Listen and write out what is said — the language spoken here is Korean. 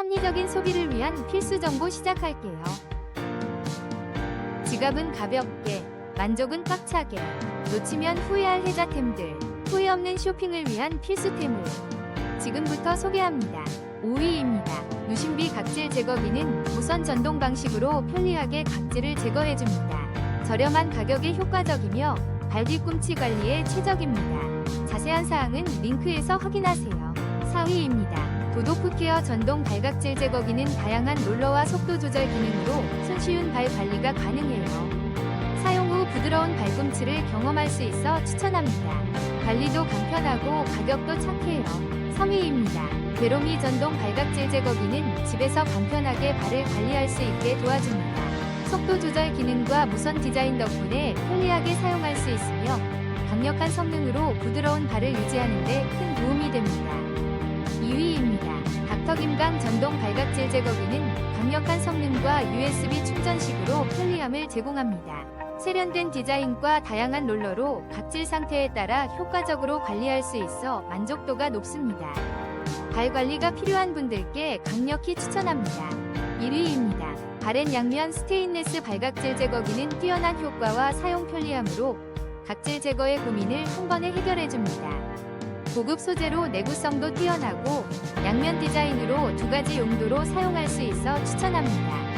합리적인 소비를 위한 필수 정보 시작할게요. 지갑은 가볍게, 만족은 꽉차게, 놓치면 후회할 혜자템들, 후회 없는 쇼핑을 위한 필수템을 지금부터 소개합니다. 5위입니다. 누신비 각질 제거기는 무선 전동 방식으로 편리하게 각질을 제거해줍니다. 저렴한 가격에 효과적이며 발 뒤꿈치 관리에 최적입니다. 자세한 사항은 링크에서 확인하세요. 4위입니다. 도도프 케어 전동 발각질 제거기는 다양한 롤러와 속도 조절 기능으로 손쉬운 발 관리가 가능해요. 사용 후 부드러운 발꿈치를 경험할 수 있어 추천합니다. 관리도 간편하고 가격도 착해요. 3위입니다. 베로미 전동 발각질 제거기는 집에서 간편하게 발을 관리할 수 있게 도와줍니다. 속도 조절 기능과 무선 디자인 덕분에 편리하게 사용할 수 있으며 강력한 성능으로 부드러운 발을 유지하는 데 큰 도움이 됩니다. 2위입니다. 닥터김강 전동 발각질 제거기는 강력한 성능과 USB 충전식으로 편리함을 제공합니다. 세련된 디자인과 다양한 롤러로 각질 상태에 따라 효과적으로 관리할 수 있어 만족도가 높습니다. 발 관리가 필요한 분들께 강력히 추천합니다. 1위입니다. 바렌 양면 스테인레스 발각질 제거기는 뛰어난 효과와 사용 편리함으로 각질 제거의 고민을 한 번에 해결해줍니다. 고급 소재로 내구성도 뛰어나고 양면 디자인으로 두 가지 용도로 사용할 수 있어 추천합니다.